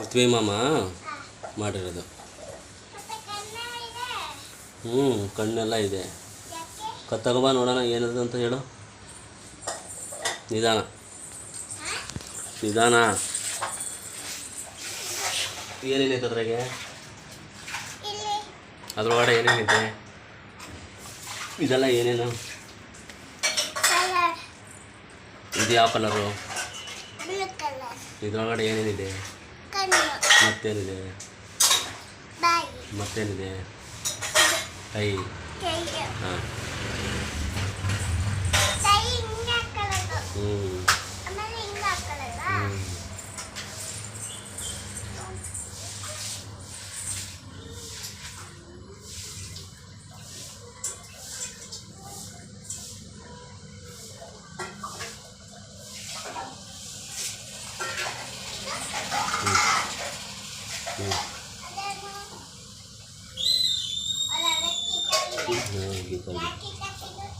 ಪೃಥ್ವಿ ಮಾಮ ಮಾಡಿರೋದು. ಹ್ಞೂ ಕಣ್ಣೆಲ್ಲ ಇದೆ. ಕತ್ತಗಬ ನೋಡೋಣ ಏನದು ಅಂತ ಹೇಳು. ನಿಧಾನ. ನಿಧಾನ. ಏನೇನೈತೆ ಅದ್ರಾಗೆ? ಅದ್ರೊಳಗಡೆ ಏನೇನೈತೆ ಇದೆಲ್ಲ ಏನೇನು? ಇದು ಯಾವ ಕಲರು ಇದ್ರೊಳಗಡೆ ಏನೇನಿದೆ? ಕಣ್ಣು ಮತ್ತೇನಿದೆ ಬಾಯಿ ಮತ್ತೇನಿದೆ ಕೈ ಕೈಯು ಹಾಂ ಕೈ ಹಿಂಗೆ ಹಾಕೊಳ್ಳೋದು ಹ್ಞೂ ಆಮೇಲೆ ಹಿಂಗೆ ಹಾಕೊಳ್ಳೋದ ಹ್ಞೂ ಹ್ಞೂ ಅದೇನು ಒಳಗಡೆ ಕಿತ್ತಾಗಿದೆ. ಹ್ಞೂ ಗೀತಾಗಿದೆ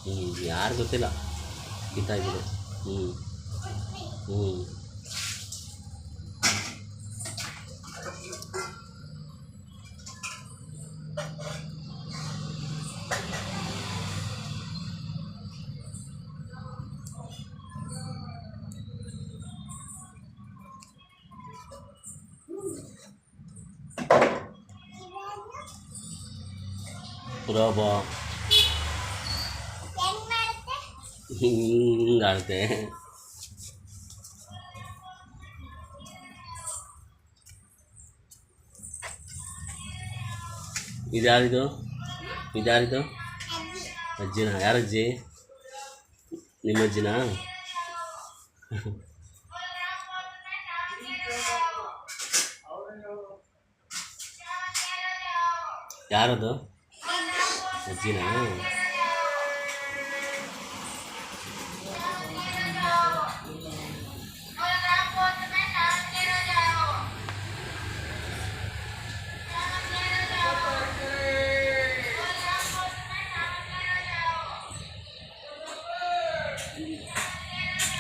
ಹ್ಞೂ ಯಾರು ಗೊತ್ತಿಲ್ಲ ಗೀತಾಗಿದೆ ಹ್ಞೂ ಹ್ಞೂ ಪುರಾಬ ಹೆಂಗ್ ಮಾಡುತ್ತೆ? ಹಿಂಗೆ ಆಡುತ್ತೆ ಇದ್ಯಾರಿದು ಇದ್ಯಾರಿದು ಅಜ್ಜಿ. ಅಜ್ಜಿನ ಯಾರಜ್ಜಿ ನಿಮ್ಮ ಅಜ್ಜಿನ? ಯಾರದು? ಅಜ್ಜಿನ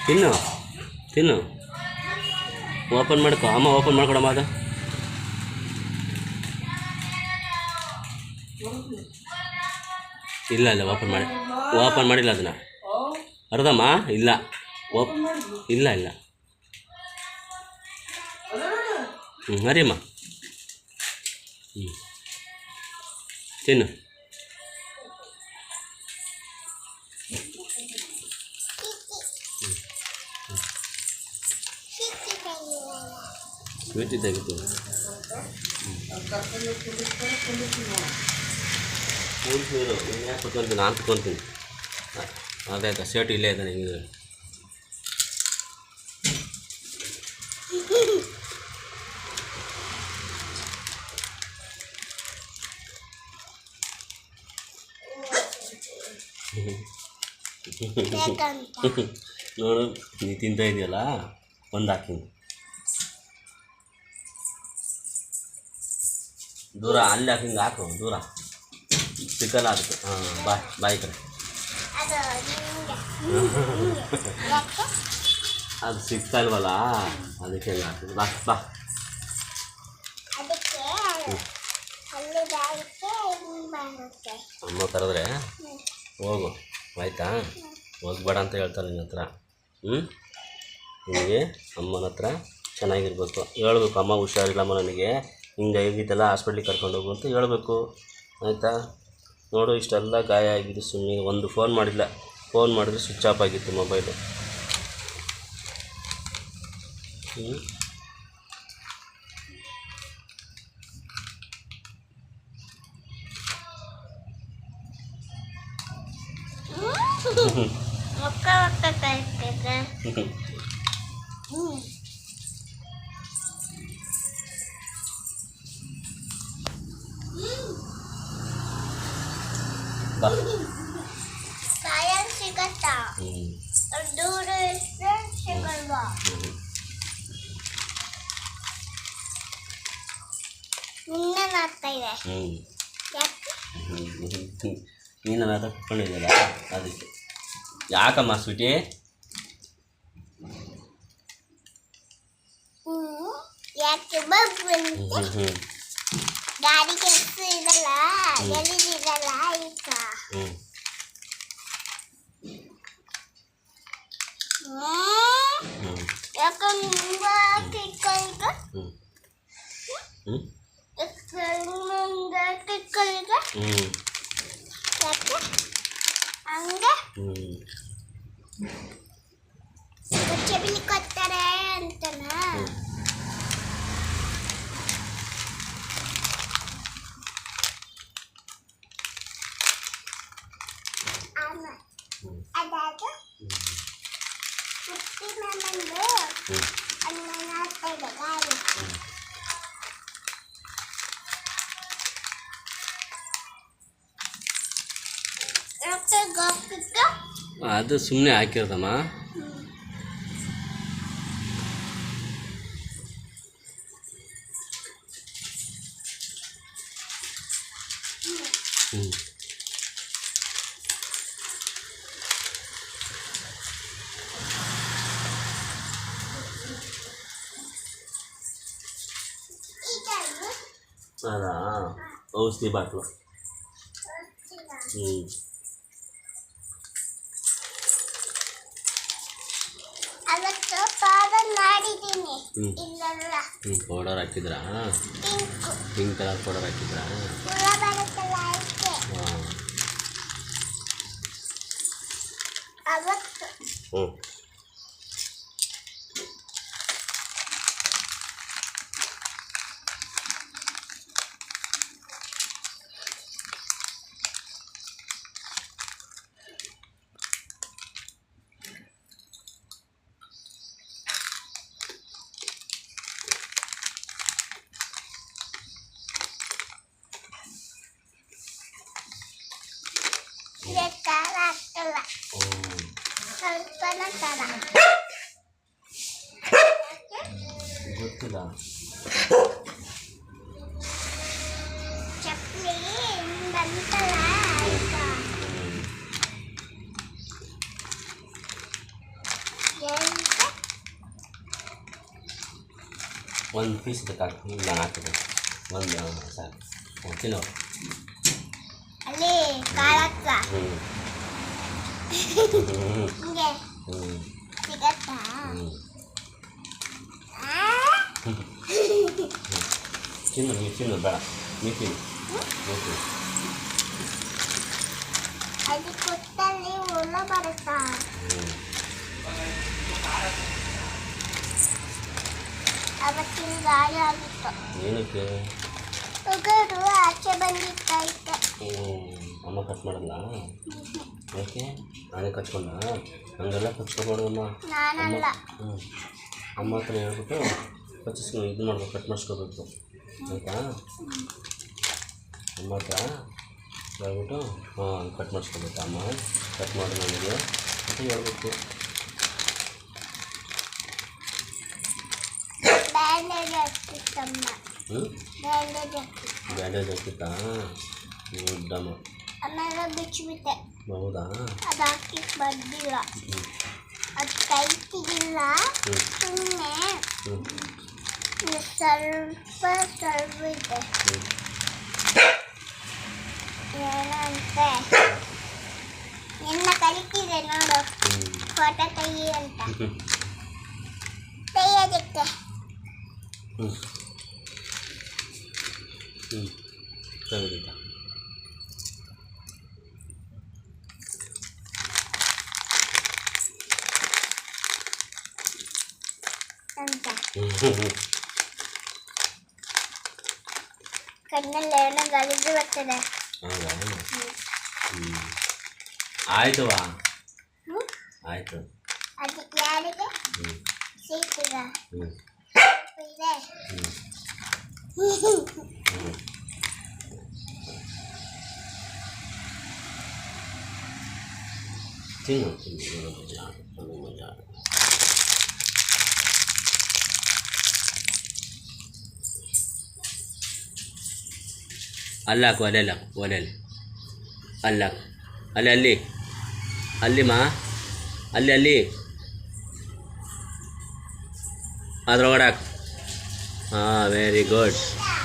ತಿನ್ನು ತಿನ್ನು ಓಪನ್ ಮಾಡ್ಕೊ ಅಮ್ಮ ಓಪನ್ ಮಾಡ್ಕೊಡಮ್ಮ ಅದು ಇಲ್ಲ ಇಲ್ಲ ಓಪನ್ ಮಾಡಿ. ಓಪನ್ ಮಾಡಿಲ್ಲ ಅದನ್ನ. ಅರ್ಧಮ್ಮ? ಇಲ್ಲ. ಓಪ್ ಇಲ್ಲ ಇಲ್ಲ. ಹ್ಞೂ ಅರಿಯಮ್ಮ ಹ್ಞೂ ತಿನ್ನು. ಸ್ವೀಟ್ ಇದ್ದಾಗಿತ್ತು ಕೂರ್ಸಿರು ನೀನು ಯಾಕೆ ಕುತ್ಕೊಂತೀನಿ? ನಾನು ಕುತ್ಕೊಂತೀನಿ. ಅದೇ ಆಯ್ತಾ ಶರ್ಟ್ ಇಲ್ಲೇ ಇದೆ ನಿಮಗೆ. ನೋಡು, ನೀ ತಿಂತ ಇದೆಯಲ್ಲ? ಒಂದು ಹಾಕ್ತೀನಿ ದೂರ, ಅಲ್ಲಿ ಹಾಕಿಂಗೆ ಹಾಕು, ದೂರ. ಸಿಕ್ಕಲ್ಲ ಅದಕ್ಕೆ ಹಾಂ ಬಾಯ್ ಬಾಯ್ ಕಡೆ. ಅದು ಸಿಗ್ತಾ ಇಲ್ವಲ್ಲ ಅದಕ್ಕೆ ಬಾ ಬಾ. ಅಮ್ಮ ಕರೆದ್ರೆ ಹೋಗು ಆಯಿತಾ? ಹೋಗ್ಬೇಡ ಅಂತ ಹೇಳ್ತಾರೆ ನಿನ್ನ ಹತ್ರ. ಹ್ಞೂ ನಿನಗೆ ಅಮ್ಮನ ಹತ್ರ ಚೆನ್ನಾಗಿರ್ಬೇಕು. ಹೇಳ್ಬೇಕು. ಅಮ್ಮ ಹುಷಾರಿಲ್ಲಮ್ಮ ನನಗೆ. ಹಿಂಗೆ ಹೇಗಿದ್ದೆಲ್ಲ ಹಾಸ್ಪಿಟ್ಲಿಗೆ ಕರ್ಕೊಂಡು ಹೋಗು ಅಂತ ಹೇಳ್ಬೇಕು. ಆಯಿತಾ? ನೋಡು, ಇಷ್ಟೆಲ್ಲ ಗಾಯ ಆಗಿದೆ ಸುಮ್ಮನೆ ಒಂದು ಫೋನ್ ಮಾಡಿಲ್ಲ. ಫೋನ್ ಮಾಡಿದ್ರೆ ಸ್ವಿಚ್ ಆಫ್ ಆಗಿತ್ತು ಮೊಬೈಲು ಹ್ಞೂ ಸಿಗತ್ತಾ ದೂರ ಇದ್ರೆ ಸಿಗಲ್ವಾ. ನಿನ್ನ ಆಗ್ತಾ ಇದೆ ನೀನು ಅದಕ್ಕೆ. ಯಾಕಮ್ಮ ಸ್ವೀಟಿ? ಯಾಕೆ ಬಂತು ಹ್ಞೂ ಹ್ಞೂ ಗಾಡಿಗೆ ಹೆಸರು ಇರಲ್ಲ ಎಲ್ಲಿದಿರಲ್ಲ ಈಗ ಹ್ಞೂ ಹ್ಮ್. ಹ್ಞೂ ಯಾಕಂದ್ರೆ ತುಂಬ ಕಿಕ್ಕಲ್ಗ ಹ್ಞೂ ಹ್ಞೂ ಮುಂದೆ ಕಿಕ್ಕಲ್ಗ ಹ್ಞೂ ಯಾಕೆ ಹಂಗೆ ಹ್ಞೂ ಚಬಿಲಿ ಕೊಡ್ತಾರೆ ಅಂತನಾ ಆಮೇಲೆ ಹ್ಞೂ ಅದಾದ ಹುಟ್ಟಿನ ನಂದು ಹ್ಞೂ ಅನ್ನ ಹಾಕ್ತಾಯಿದೆ ಗಾಳಿ ಯಾಕೆ ಗೊತ್ತಿತ್ತು ಅದು ಸುಮ್ಮನೆ ಹಾಕಿರೋದಮ್ಮ ಹ್ಞೂ ಈಗ ಅದಾ ಔಷಧಿ ಬಾಟ್ಲು ಹ್ಞೂ ಹ್ಞೂ ಪೌಡರ್ ಹಾಕಿದ್ರಾ? ಪಿಂಕ್ ಕಲರ್ ಪೌಡರ್ ಹಾಕಿದ್ರಾ? ಹಾಂ. ಹ್ಞೂ ಗೊತ್ತಿಲ್ಲ ಚಪ್ಪಲಿ ಬಂತಲ್ಲ ಈಗ ಹ್ಞೂ ಎಂತ ಒಂದು ಪೀಸ್ ಹಾಕಿ ನಾನು ಹಾಕಿದೆ ಒಂದು ಸಾಕು ಹ್ಞೂ ತಿನ್ನೋ ಅಲ್ಲಿ ಖಾರಕ್ಕ ಹ್ಞೂ ಹ್ಞೂ ಹಿಂಗೆ ಹ್ಞೂ ಸಿಗತ್ತಾ ಹ್ಞೂ ಆ? ತಿನ್ನು ನೀವು ತಿನ್ನು ಬೇಡ. ನೀವು ತಿನ್ನು. ನೀವು ತಿನ್ನು. ಅದು ಹುಳ ಬರುತ್ತಾ? ಅವತ್ತಿನ ಗಾಳಿ ಆಗಿತ್ತು. ಏನಕ್ಕೆ? ಉಗುರು ಆಚೆ ಬಂದಿತ್ತೈತೆ ಅಮ್ಮ ಕಟ್ ಮಾಡಲ್ಲ? ಯಾಕೆ? ನಾನೇ ಕಚ್ಕೊಂಡ ಹಂಗೆಲ್ಲ ಕಚ್ಕೊಬಾರ್ದಮ್ಮ ನಾನಲ್ಲ. ಹ್ಞೂ ಅಮ್ಮ ಹತ್ರ ಹೇಳ್ಬಿಟ್ಟು ಕಚ್ಚಿಸ್ಕೊ ಇದು ಮಾಡ್ಬೇಕು ಕಟ್ ಮಾಡಿಸ್ಕೋಬೇಕು. ಆಯಿತಾ? ಅಮ್ಮ ಹತ್ರ ಹೇಳ್ಬಿಟ್ಟು ಹಾಂ ಕಟ್ ಮಾಡಿಸ್ಕೋಬೇಕು ಅಮ್ಮ? ಕಟ್ ಮಾಡಿ ನನಗೆ. ಅಂತ ಹೇಳ್ಬೇಕು. ಹ್ಞೂ ಬ್ಯಾಂಡೇಜ್ ಹಾಕಿತ್ತಾ ದಮ್ಮ. ಆಮೇಲೆ ಬಿಚ್ಚಿಬಿಟ್ಟೆ. ಹೌದಾ? ಅದು ಹಾಕಿ ಬಂದಿಲ್ಲ ಅದು ಕೈ ಸುಮ್ಮನೆ ಸ್ವಲ್ಪ ಸ್ವಲ್ಪ ಇದೆ ಹ್ಞೂ ಏನಂತೆ ನಿನ್ನ ಕಲಿತಿದೆ ನೋಡು ಹ್ಞೂ ಫೋಟೋ ತೆಗಿ ಅಂತ ಹ್ಞೂ ತೆಗಿಯೋದಕ್ಕೆ ಹ್ಞೂ ಹ್ಞೂ ತೆಗೆದಿದ್ದ ಅಂತ ಹ್ಞೂ ಹ್ಞೂ ಹ್ಞೂ ಕಣ್ಣಲ್ಲಿ ಏನೋ ಗಲಿದು ಬರ್ತದೆ ಹೌದಾ ಹ್ಞೂ ಆಯ್ತವಾ ಹ್ಮ್? ಆಯಿತು ಅದಕ್ಕೆ ಯಾರಿಗೆ ಹ್ಞೂ ಸಿಗ್ತದ ಹ್ಞೂ ಇದೆ ಹ್ಞೂ ಹ್ಞೂ ತಿನ್ನು ತಿನ್ನು ಅದು ಮಜಾ ಅದು ಮಜಾ ಅಲ್ಲಿ ಒಲೆ ಒಲೆಯಲ್ಲಿ ಅಲ್ಲಾಕು ಅಲ್ಲಿ ಅಲ್ಲಿ ಅಲ್ಲಿ ಅಲ್ಲಿ ಮಾ ಅಲ್ಲಿ ಅಲ್ಲಿ ಅದ್ರೊಳಗಡೆ ಹಾಕು ಹಾಂ ವೆರಿ ಗುಡ್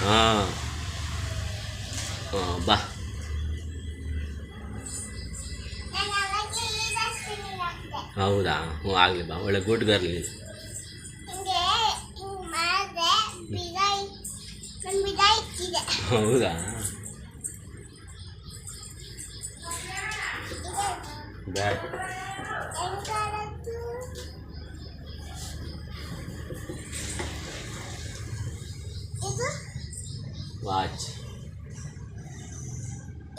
ಹಾಂ ಹಾಂ ಬಾ ಹೌದಾ? ಹ್ಞೂ ಆಗಲಿ ಬಾ. ಒಳ್ಳೆ ಗುಡ್ ಗರ್ಲ್ ನೀನು. ಹೌದಾ? ಬ್ಯಾಡ್ ಹೆಂಗ್ ಕಾಣತ್ತು? ಇದು ವಾಚ್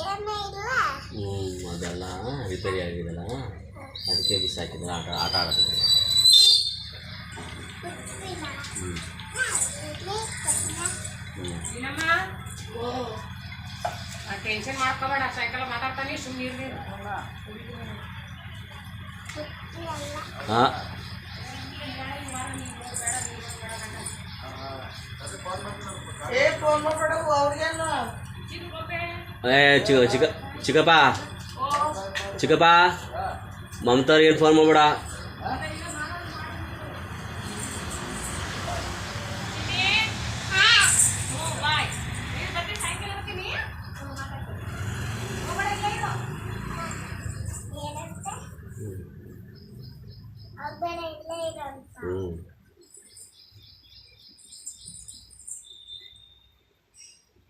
ಏನೇ ಇಲ್ಲ ಹ್ಞೂ ಅದೆಲ್ಲ ರಿಪೇರಿ ಆಗಿದೆಲ್ಲ ಅದಕ್ಕೆ ಬಿಸಾಕಿದ್ರೆ ಆಟ ಆಟ ಆಡೋದಕ್ಕೆ ಉಪ್ಪಿನ ಹ್ಞೂ ಇಡ್ಲಿ ಚಟ್ನಿ ಹ್ಞೂ ಏನಮ್ಮ ಓ ಟೆನ್ಷನ್ ಮಾಡ್ಕೋಬೇಡ ಸೈಕಲ್ ಮಾತಾಡ್ತಾನೆ ಸುಮ್ಮನೆ ಇರ್ಲಿ. ಹಾಂ. ಏ ಚಿಕ್ಕ ಚಿಕ್ಕ ಚಿಕ್ಕಪ್ಪ. ಚಿಕ್ಕಪ್ಪ ಮಮತಾವ್ರಿಗೆ ಏನು ಫೋನ್ ಮಾಡ್ಬೇಡ ಏನಂತೆ ಅವ್ಬೇಡ ಇಲ್ಲೇ ಇರು ಅಂತ ಹ್ಞೂ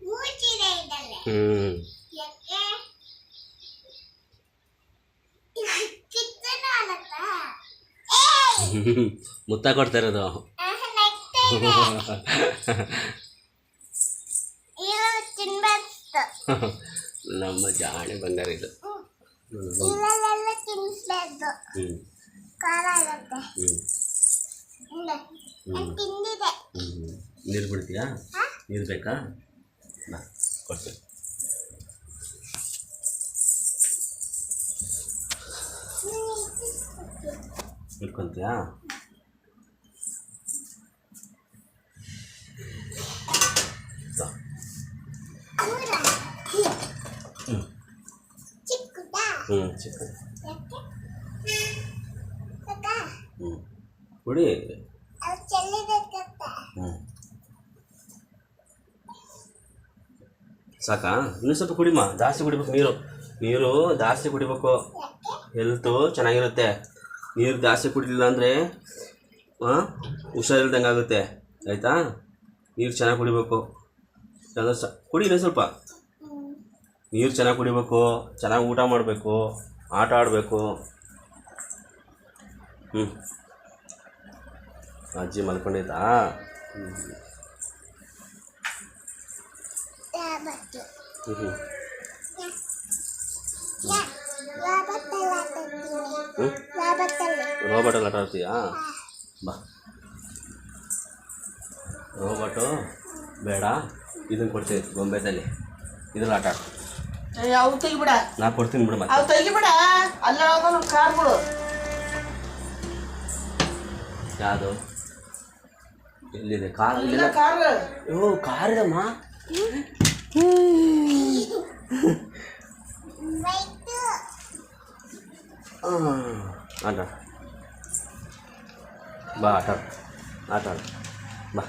ಮೂಚಿದೆ ಇದಲ್ಲೇ ಹ್ಞೂ ಯಾಕೆ ಕಿತ್ತನ ಅನ್ನತ್ತ ಏಯ್ ಮುತ್ತ ಕೊಡ್ತಾ ಇರೋದು. ನಮ್ಮ ಜಾಣೆ ಬಂಗಾರ ಇದು. ನೀರು ಬಿಡ್ತೀಯಾ? ನೀರು ಬೇಕಾ? ಕೊಡ್ತೀನಿ. ಇಟ್ಕೊತೀಯಾ ಬಾ. ಹೌದಾ? ಹ್ಞೂ ಚಿಕ್ಕ ಹ್ಞೂ ಹ್ಞೂ ಸಾಕಾ ಇನ್ನೂ ಸ್ವಲ್ಪ ಕುಡಿಮಾ ಜಾಸ್ತಿ ಕುಡಿಬೇಕು ನೀರು ನೀರು ಜಾಸ್ತಿ ಕುಡಿಬೇಕು ಹೆಲ್ತು ಚೆನ್ನಾಗಿರುತ್ತೆ ನೀರು ಜಾಸ್ತಿ ಕುಡಿಲಿಲ್ಲ ಅಂದರೆ ಹುಷಾರಿಲ್ದಂಗೆ ಆಗುತ್ತೆ ಆಯಿತಾ ನೀರು ಚೆನ್ನಾಗಿ ಕುಡಿಬೇಕು ಚೆನ್ನಾಗಿ ಸ ಕುಡಿ ಸ್ವಲ್ಪ. ನೀರು ಚೆನ್ನಾಗಿ ಕುಡಿಬೇಕು, ಚೆನ್ನಾಗಿ ಊಟ ಮಾಡಬೇಕು, ಆಟ ಆಡಬೇಕು. ಹ್ಞೂ ಅಜ್ಜಿ ಮಲ್ಕೊಂಡಿದ್ದಾ? ಹ್ಞೂ ಹ್ಞೂ ರೋಬೋಟಲ್ಲಿ ಆಟ ಆಡ್ತೀಯಾ? ಬಾ. ರೋಬೋಟು ಬೇಡ. ಇದನ್ನು ಕೊಡ್ತೀವಿ ಗೊಂಬೆದಲ್ಲಿ ಇದ್ರಲ್ಲಿ ಆಟ ಆಡು. ಏ ಅವು ತೆಗಿಬಿಡ. ನಾ ಕೊಡ್ತೀನಿ ಬಿಡು ಮತ್ತೆ. ಅವು ತೆಗಿಬಿಡ. ಅಲ್ಲ ಕಾರ್ ಕಾರ್ಗಳು. ಯಾವುದು? ಎಲ್ಲಿದೆ? ಕಾರ್ ಇಲ್ಲ ಕಾರ್ ಓ ಕಾರ್ ಇದಮ್ಮ. ಆಟ. ಬಾ ಆಟ. ಆಟ ಬಾ.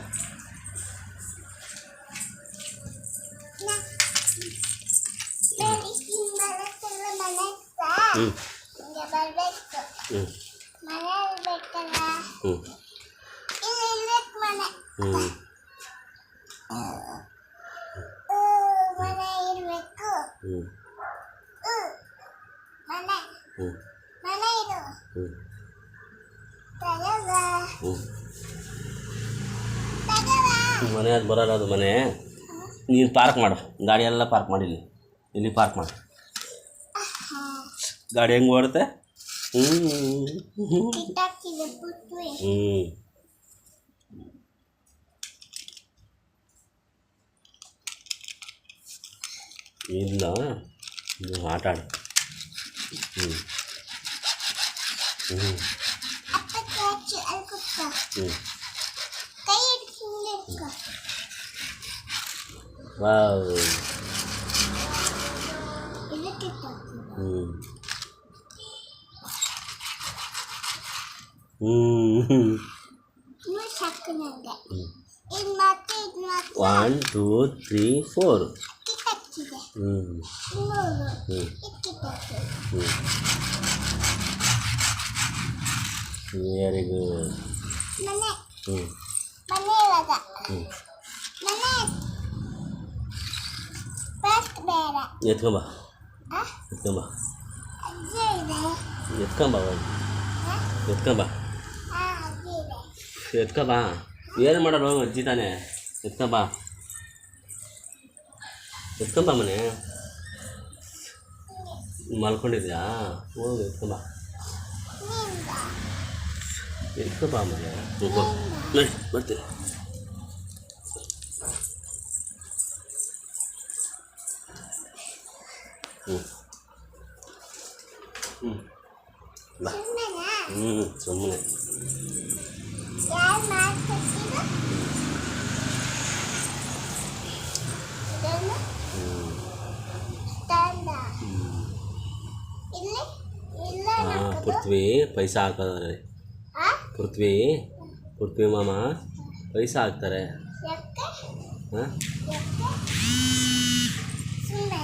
ಹ್ಞೂ ಹ್ಞೂ ಹ್ಞೂ ಹ್ಞೂ ಹ್ಞೂ ಮನೆ. ಹ್ಞೂ ಹ್ಞೂ ಅದು ಬರಲ್ಲ ಅದು ಮನೆ. ನೀನು ಪಾರ್ಕ್ ಮಾಡು. ಗಾಡಿ ಎಲ್ಲ ಪಾರ್ಕ್ ಮಾಡಿ ಇಲ್ಲಿ ಇಲ್ಲಿ ಪಾರ್ಕ್ ಮಾಡು. ಗಾಡಿ ಹೆಂಗೆ ಓಡುತ್ತೆ ಹ್ಞೂ ಕಿಟಾಕಿದೆ ಪುಟ್ವಿ ಹ್ಞೂ ಇಲ್ಲ ನೀವು ಆಟ ಆಡು ಹ್ಞೂ ಹ್ಞೂ ಅಪ್ಪ ಕ್ಯಾಚ್ ಅಲ್ಲಿ ಕುತ್ಕೋ ಹ್ಞೂ ಕೈ ಹಿಡ್ದು ಹಿಂಗೆ ಹಿಡ್ಕೋ ವಾವ್ ಇದು ಕಿತ್ತಾಕು ಹ್ಞೂ ಹ್ಞೂ ಇನ್ನು ಸಾಕು ನನಗೆ ಹ್ಞೂ ಇದು ಮಾತ್ರ ಒನ್ ಟೂ ತ್ರೀ ಫೋರ್ ಕಿತ್ತಾಕಿದೆ ಹ್ಞೂ ಇನ್ನೂರು ಹ್ಞೂ ಇಕ್ಕಿತ್ತಾಕಿ ಹ್ಞೂ ವೆರಿ ಗುಡ್ ಮನೆ ಹ್ಞೂ ಮನೆ ಇವಾಗ ಹ್ಞೂ ಮನೆ ಫಸ್ಟ್ ಬೇಡ ಎತ್ಕೊಂಬ ಆ ಎತ್ಕೊಂಬ ಅಜ್ಜಿ ಇದೆ ಎತ್ಕೊಂಬ ಒಂದು ಎತ್ಕೊಂಬ ಆ ಅಜ್ಜಿ ಇದೆ ಎತ್ಕೊಂಬ. ಏನು ಮಾಡೋಣ ಅಜ್ಜಿ ತಾನೆ. ಎತ್ಕೊಂಬ. ಎತ್ಕೊಂಬ ಮನೆ. ಮಲ್ಕೊಂಡಿದ್ಯಾ? ಹೋಗು, ಎತ್ಕೊಂಬ. ನಿಂದ ಎತ್ಕೊಂಬ ಮನೆ. ಹೋಗು. ನೋಡಿ, ಬರ್ತೀನಿ. ಹ್ಞೂ ಹ್ಞೂ ಬಾ. ಸುಮ್ಮನೆ ಹ್ಞೂ ಸುಮ್ಮನೆ ಯಾರು ಮಾಡ್ಕೊಟ್ಟಿದ್ದು ಇದನ್ನು ಹ್ಞೂ ತಂದ ಇಲ್ಲಿ ಇಲ್ಲ ಹಾಂ ನಕ್ಕದು ಪೃಥ್ವಿ ಪೈಸಾ ಹಾಕೋದ್ರೆ ಆ ಪೃಥ್ವಿ ಪೃಥ್ವಿ ಮಾಮ ಪೈಸಾ ಹಾಕ್ತಾರೆ ಯಾಕೆ ಹಾಂ ಯಾಕೆ ಸುಮ್ಮನೆ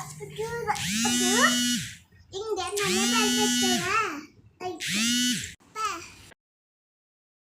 ಅಪ್ಪು ದೂರ ಅದು